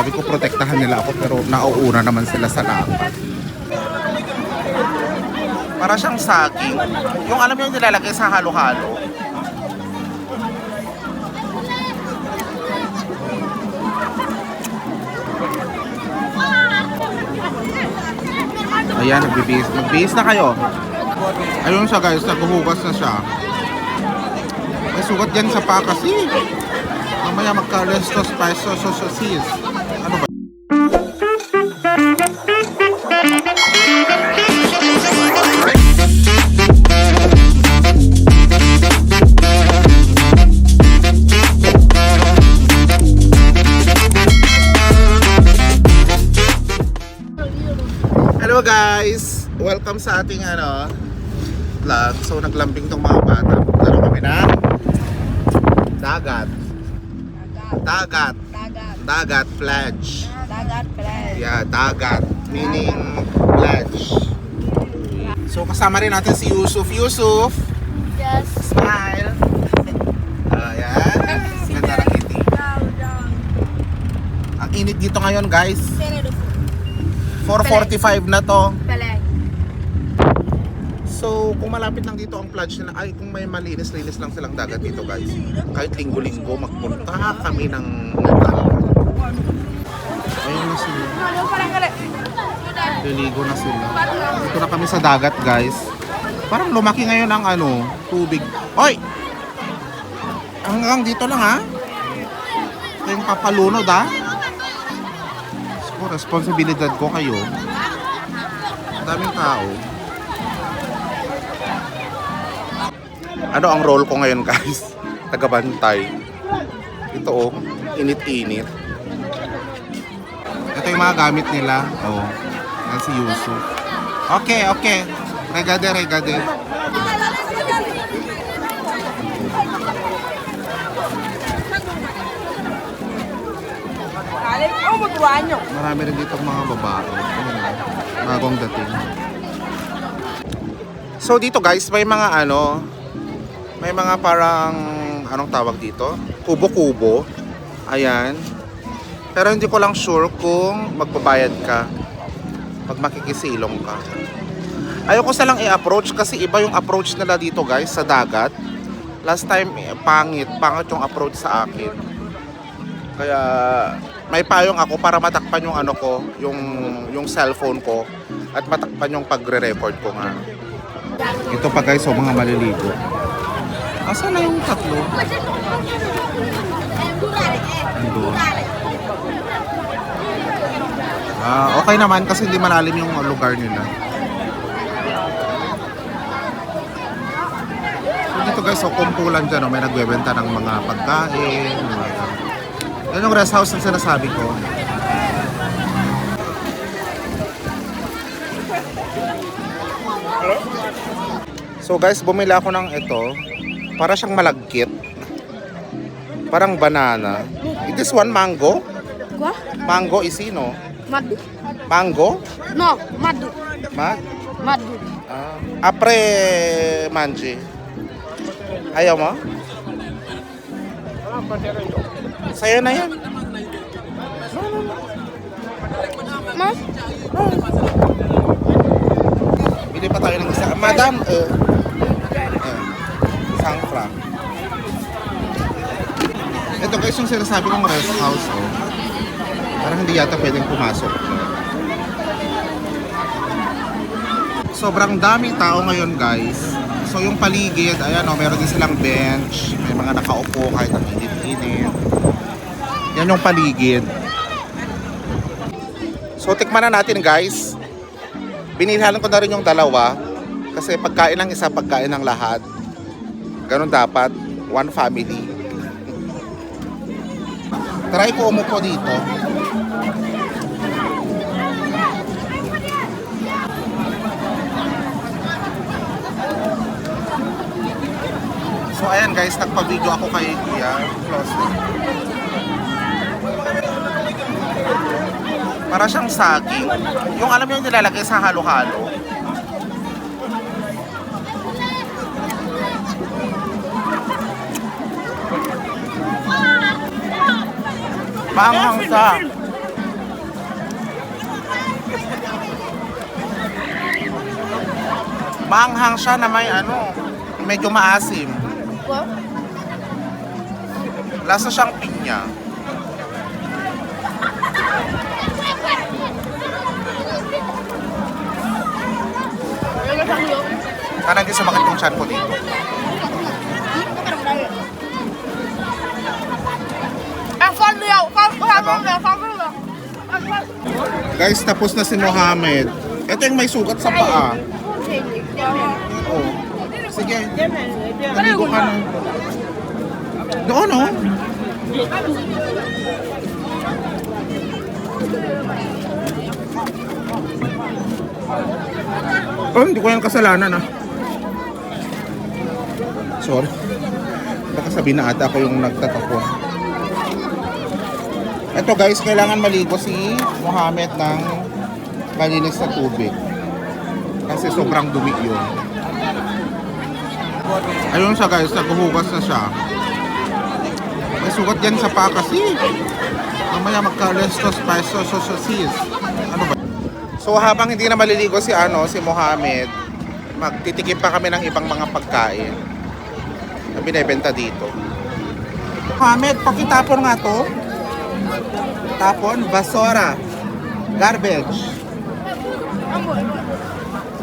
sabi ko protektahan nila ako pero nauuna naman sila sa dapat. Para siyang saging. Yung alam mo yung nilalagay sa halo-halo. Ayan, nagbibihis. Magbihis na kayo. Ayun siya guys, naghuhugas na siya. May sugat yan sa paa kasi. Mamaya magka-resto spice sausages. Ano ba? Welcome sa ating ano vlog. So naglambing tong mga bata. Laro kami na dagat. Dagat. Dagat. Dagat pledge. Dagat pala. Yeah, dagat. Meaning pledge. So kasama rin natin si Yusuf. Yusuf! Yes. Smile! Ayan. Ganda ng ngiti. Ang init dito ngayon guys. 4.45 na to. Pala. So, kung malapit lang dito ang plunge na, ay kung may malinis-linis lang silang dagat dito guys. Kahit linggo-linggo, magpunta kami ng dagat. Ayun na sila. Liligo na sila. Dito na kami sa dagat guys. Parang lumaki ngayon ang ano, tubig. Oy! Hanggang dito lang ha. Ito yung papalunod ha. So, responsibilidad ko kayo. Ang daming tao. Ano ang role ko ngayon guys? Tagabantay. Ito oh, init-init. Ito yung mga gamit nila. Oh, yan si Yusuf. Okay, okay. Regade, regade. Marami rin dito mga babae. Bagong dating. So dito guys, may mga ano, may mga parang, anong tawag dito? Kubo-kubo. Ayan. Pero hindi ko lang sure kung magbabayad ka pag makikisilong ka. Ayoko silang i-approach kasi iba yung approach nila dito guys sa dagat. Last time, eh, pangit. Pangit yung approach sa akin. Kaya may payong ako para matakpan yung ano ko, yung yung cellphone ko at matakpan yung pagre-record ko nga. Ito pa guys, so mga maliligo. Asa na yung tatlo? Andun. Ah, okay naman kasi hindi malalim yung lugar nila. So dito guys, so kumpulan dyan, oh, may nagbebenta ng mga pagkain. Mga... Yan yung rest house na sinasabi ko. So guys, bumili ako ng ito. Para siyang malagkit. Parang banana. Is one mango. Kwa? Mango isino? Madu. Mango? No, madu. Ma? Madu. Ah, apre manji. Ayaw mo? Sa'yo na yan. Mas? Bili pa tayo ng isa. Madam, eh. Eh sangfra. Ito guys yung sinasabi kong rest house. Oh. Parang hindi yata pwedeng pumasok. Sobrang daming tao ngayon guys. So yung paligid, ayan o, meron din silang bench. May mga nakaupo kahit ang init-init. Yan yung paligid. So tikman na natin guys. Binilhan ko na rin yung dalawa. Kasi pagkain ng isa, pagkain ng lahat. Ganon dapat. One family. Try ko umupo dito. So ayan guys, nagpa-video ako kay Kuya. Close na. Para siyang saging. Yung alam mo yung nilalagay sa halo-halo. Manghangsa. Manghang siya na may ano, medyo maasim. Lasa siyang pinya. Kanang di sumakit yung chan ko dito. Fan niya. Guys, tapos na si Mohammed. Ito yung may sugat sa paa. Oh. Sige. Naligo ka na. Doon, oh. Oh, hindi ko yan kasalanan, ah. Sorry. Baka sabihin na ata ako yung nagtatapon. Ito guys, kailangan maligo si Mohammed ng malinis na tubig. Kasi sobrang dumi yun. Ayun siya guys, naghuhugas na siya. May sugat yan sa paa kasi. Mamaya magka-restos pesos sosis. Ano ba? So habang hindi na maliligo si ano, si Mohammed, magtitikim pa kami ng ibang mga pagkain na binebenta dito. Mohammed, pakitapon nga to. Tapon, basura. Garbage.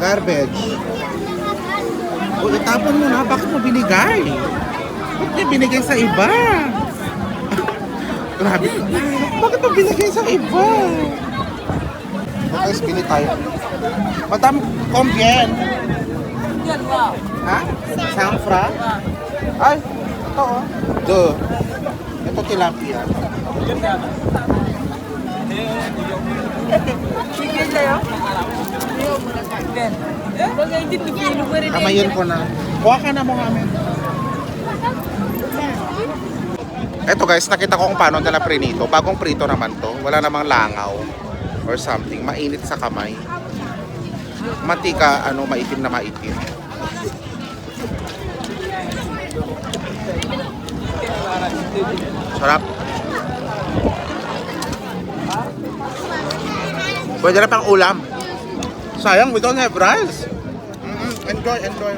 Garbage. O, itapon mo na. Bakit mo binigay? Bakit binigay sa iba? Grabe. Bakit mo binigay sa iba? Guys, pili tayo. Madam, combien? Ha? Sanfra? Ay, ito oh. Duh. Ito tilapia. Kamayin ko na. Kuha ka na, Mohamed. Eto guys, nakita ko kung paano nila prinito. Bagong prito naman to. Wala namang langaw or something. Mainit sa kamay. Mantika, ano, maitim na maitim. Sarap. Pwede na pang ulam. Sayang, we don't have rice. Mm-mm, enjoy, enjoy.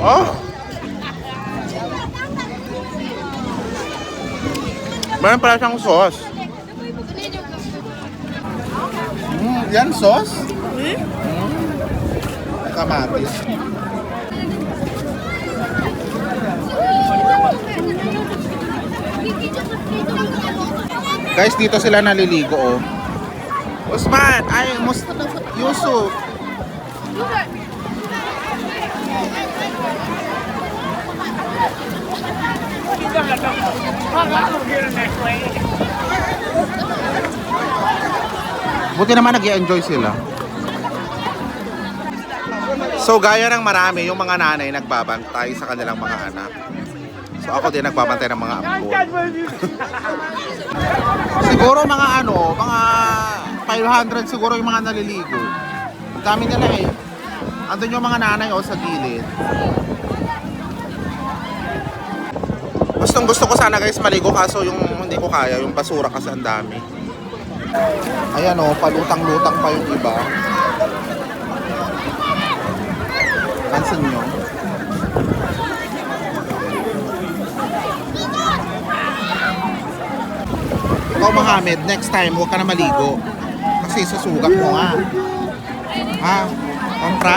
Oh! Meron pala siyang sauce. Mm, yan sauce? Mm. Kamatis. Guys, dito sila naliligo oh. Usman, ay, Mus Yusuf. Buti naman nag enjoy sila. So gaya ng marami, yung mga nanay nagbabantay sa kanilang mga anak. So ako din nagbabantay ng mga ampon. siguro mga ano, mga 500 siguro yung mga naliligo. Ang dami nila eh. Andun yung mga nanay o sa gilid. Gustong gusto ko sana guys maligo kaso yung hindi ko kaya, yung basura kasi ang dami. Ayan o, palutang-lutang pa yung iba. Pansin nyo. Ikaw Mohamed, next time huwag ka na maligo. Kasi susugat mo nga. Ha? Kompra?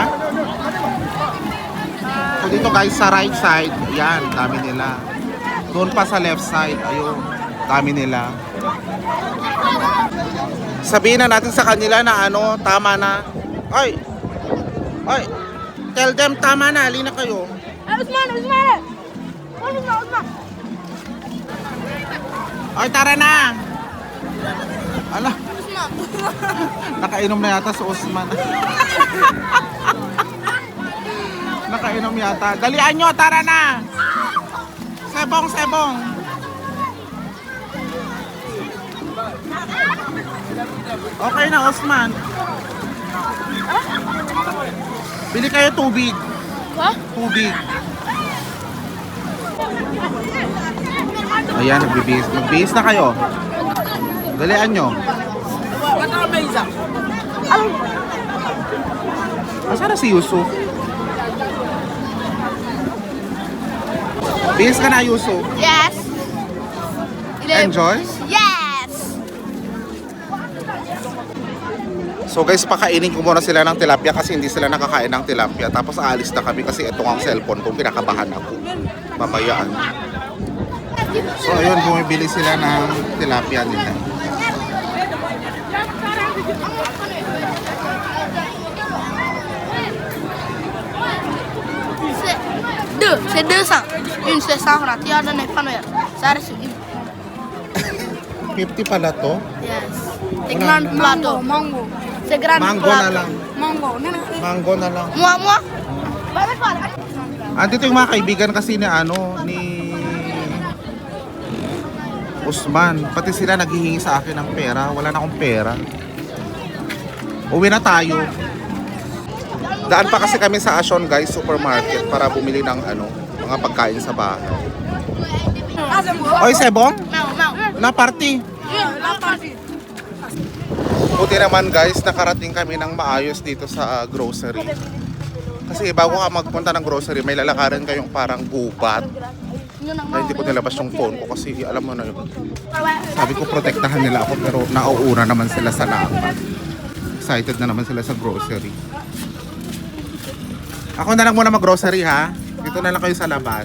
So dito guys sa right side, yan, dami nila. Doon pa sa left side, ayun, dami nila. Sabihin na natin sa kanila na ano, tama na. Ay! Ay! Tell them tama na, halina kayo. Ay, Usman, Usman! Usman, Usman! Ay, tara na! Ala, nakainom na yata si Usman. nakainom yata. Dalian nyo, tara na! Sebong, sebong! Okay na, Osman. Bili kayo tubig. Ha? Tubig. Ayan, nagbibihis. Magbihis na kayo. Dalian nyo. pizza. Asa na si Yusuf? Bihis ka na, Yusuf. Yes. Enjoy? Yes. So guys, pakainin ko muna sila ng tilapia kasi hindi sila nakakain ng tilapia. Tapos aalis na kami kasi ito ang cellphone ko, kinakabahan ako. Mamayaan. So ayun, bumibili sila ng tilapia nila. Deux, c'est 200. Une c'est 100 francs. Tu as donné combien Ça reste une. 50 pala to. Yes. C'est grand plateau. Mango. C'est grand Mango na plateau. lang. Mango. Mango na lang. Moi, moi. Andito yung mga kaibigan kasi ni ano, ni Usman. Pati sila naghihingi sa akin ng pera. Wala na akong pera. Uwi na tayo. Daan pa kasi kami sa Asion guys, supermarket para bumili ng ano, mga pagkain sa bahay. Oy, Sebong, na party. Buti naman guys, nakarating kami ng maayos dito sa uh, grocery. Kasi bago ka magpunta ng grocery, may lalakarin kayong parang gubat. Ay, hindi ko nilabas yung phone ko kasi alam mo na yun. Sabi ko protektahan nila ako pero nauuna naman sila sa laban. Excited na naman sila sa grocery. Ako na lang muna mag-grocery ha. Dito na lang kayo sa labas.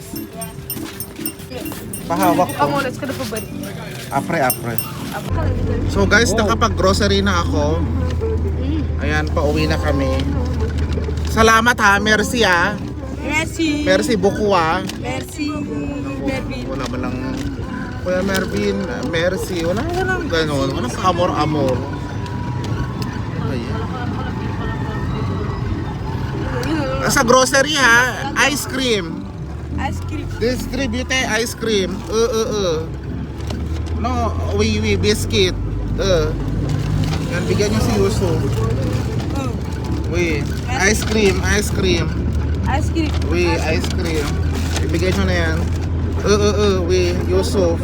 Pahawak ko. Apre, apre. So guys, nakapag-grocery na ako. Ayan, pauwi na kami. Salamat ha, merci ha. Merci. Merci buku ha. Merci. Wala man lang Kuya Mervin, merci. Wala ka lang ganun. Wala sa amor-amor. Ayan. Ah, Sa grocery ha, ice cream. Ice cream. Distribute ice cream. Uh, uh, uh. No, oui, oui, biscuit. Uh. Yan, bigyan niyo si Yuso. Oui, ice cream, ice cream. Ice cream. Oui, ice cream. Ibigay nyo na yan. Uh, uh, uh, oui, Yusuf.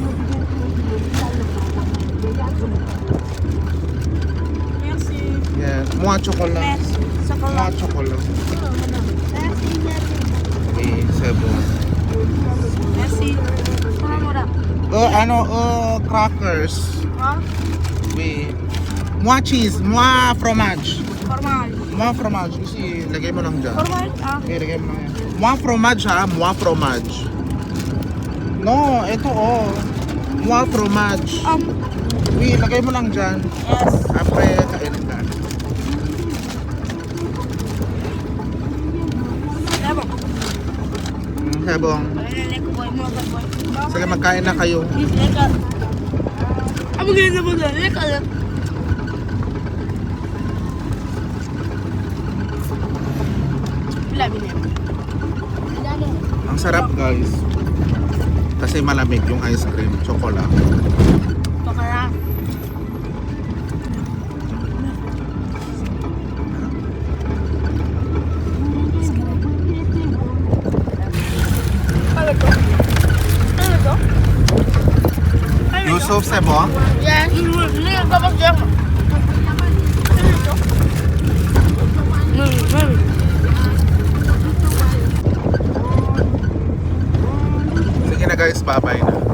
Merci. Yan, mua chocolate. Mua chocolate. Oui, sebo. Merci. Uh, ano, uh, crackers. Oui. Mua cheese, mua fromage. Formal. Mua fromage. Kasi, lagay mo lang dyan. Formal. Ah. Okay, lagay mo lang yan. Mua fromage ha, mua fromage. No, ito oh. Mua fromage. Um. Oui, lagay mo lang dyan. Yes. Apre, Boy. Sige, magkain na kayo. Amo ganyan mo. Leko. Pila binili. Ang sarap guys. Kasi malamig yung ice cream, chocolate. Pakara. Yusuf Sebo, Yes. Ano to? Mami, mami. sige na guys, bye-bye na.